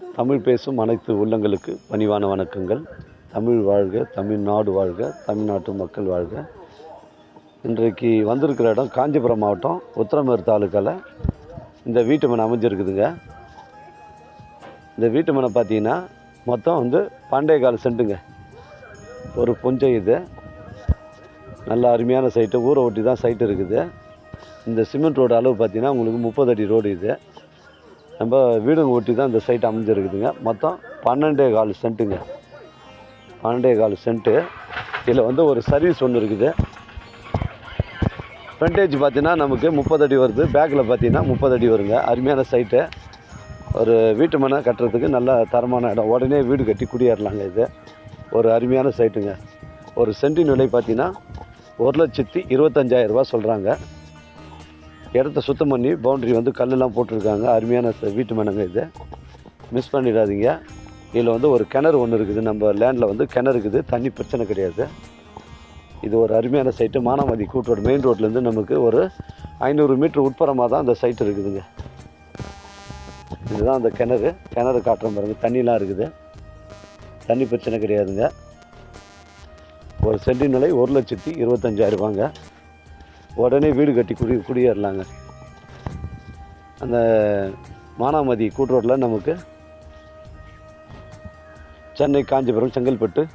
தமிழ் பேசும் அனைத்து உள்ளங்களுக்கு பணிவான வணக்கங்கள். தமிழ் வாழ்க தமிழ்நாடு வாழ்க தமிழ்நாட்டு மக்கள் வாழ்க. இன்றைக்கு வந்திருக்கிற இடம் காஞ்சிபுரம் மாவட்டம் உத்தரமேர் தாலுக்காவில் இந்த வீட்டு மனை அமைஞ்சிருக்குதுங்க. இந்த வீட்டு மனை பார்த்தீங்கன்னா மொத்தம் வந்து பண்டைய கால சென்ட்டுங்க ஒரு புஞ்சை இது. நல்ல அருமையான சைட்டு. ஊரை ஒட்டி தான் சைட்டு இருக்குது. இந்த சிமெண்ட் ரோடு அளவு பார்த்தீங்கன்னா உங்களுக்கு முப்பது அடி ரோடு இது. நம்ம வீடுங்க ஒட்டி தான் இந்த சைட் அமைஞ்சிருக்குதுங்க. மொத்தம் பன்னெண்டே கால் சென்ட்டுங்க. பன்னெண்டே கால் சென்ட்டு. இதில் வந்து ஒரு சர்வீஸ் ஒன்று இருக்குது. ஃப்ரண்டேஜ் பார்த்தீங்கன்னா நமக்கு முப்பது அடி வருது. பேக்கில் பார்த்தீங்கன்னா முப்பது அடி வருங்க. அருமையான சைட்டு ஒரு வீட்டு மனை கட்டுறதுக்கு நல்ல தரமான இடம். உடனே வீடு கட்டி குடியேறலாங்க இது. ஒரு அருமையான சைட்டுங்க ஒரு சென்டின் விலை பார்த்தீங்கன்னா ஒரு லட்சத்தி இருபத்தஞ்சாயிரரூபா சொல்கிறாங்க இடத்த சுத்தம் பண்ணி பவுண்ட்ரி வந்து கல்லெல்லாம் போட்டிருக்காங்க. அருமையான வீட்டு மனங்க இது. மிஸ் பண்ணிடாதீங்க. இதில் வந்து ஒரு கிணறு ஒன்று இருக்குது. நம்ம லேண்டில் வந்து கிணறு இருக்குது. தண்ணி பிரச்சனை கிடையாது. இது ஒரு அருமையான சைட்டு மானாமதி கூட்டோட மெயின் ரோட்லேருந்து நமக்கு ஒரு ஐநூறு மீட்ரு உட்புறமாக தான் அந்த சைட்டு இருக்குதுங்க. இதுதான் அந்த கிணறு. கிணறு காட்டுற பாருங்க. தண்ணிலாம் இருக்குது. தண்ணி பிரச்சனை கிடையாதுங்க. ஒரு சென்டி நிலை ஒரு லட்சத்தி இருபத்தஞ்சாயிரம் ரூபாங்க. உடனே வீடு கட்டி குடி குடியேறலாங்க. அந்த மானாமதி கூட்டுரோட்டில் நமக்கு சென்னை காஞ்சிபுரம் செங்கல்பட்டு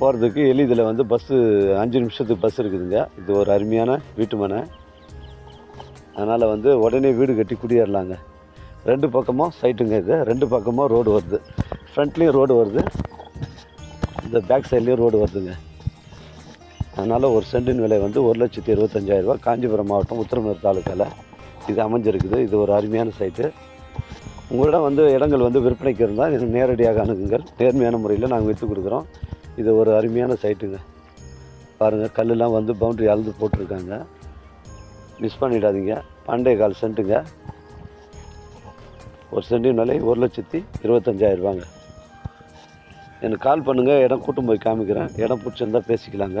போகிறதுக்கு எளிதில் வந்து பஸ்ஸு அஞ்சு நிமிஷத்துக்கு பஸ் இருக்குதுங்க. இது ஒரு அருமையான வீட்டு மனை. அதனால் வந்து உடனே வீடு கட்டி குடியேறலாங்க. ரெண்டு பக்கமும் சைட்டுங்க இது. ரெண்டு பக்கமும் ரோடு வருது. ஃப்ரண்ட்லேயும் ரோடு வருது. இந்த பேக் சைட்லேயும் ரோடு வருதுங்க. அதனால் ஒரு சென்டின் விலை வந்து ஒரு லட்சத்தி இருபத்தஞ்சாயிரரூபா காஞ்சிபுரம் மாவட்டம் உத்தரமேர் தாலுக்காவில் இது அமைஞ்சிருக்குது. இது ஒரு அருமையான சைட்டு உங்களிடம் வந்து இடங்கள் வந்து விற்பனைக்கு இருந்தால் இது நேரடியாக அணுகுங்கள். நேர்மையான முறையில் நாங்கள் விற்று கொடுக்குறோம். இது ஒரு அருமையான சைட்டுங்க பாருங்கள் கல்லுலாம் வந்து பவுண்ட்ரி அளந்து போட்டிருக்காங்க. மிஸ் பண்ணிடாதீங்க. பண்டைய கால் சென்ட்டுங்க ஒரு சென்டின் விலை ஒரு லட்சத்தி இருபத்தஞ்சாயிரரூபாங்க எனக்கு கால் பண்ணுங்கள் இடம் கூட்டும் போய் காமிக்கிறேன். இடம் பிடிச்சிருந்தா பேசிக்கலாங்க.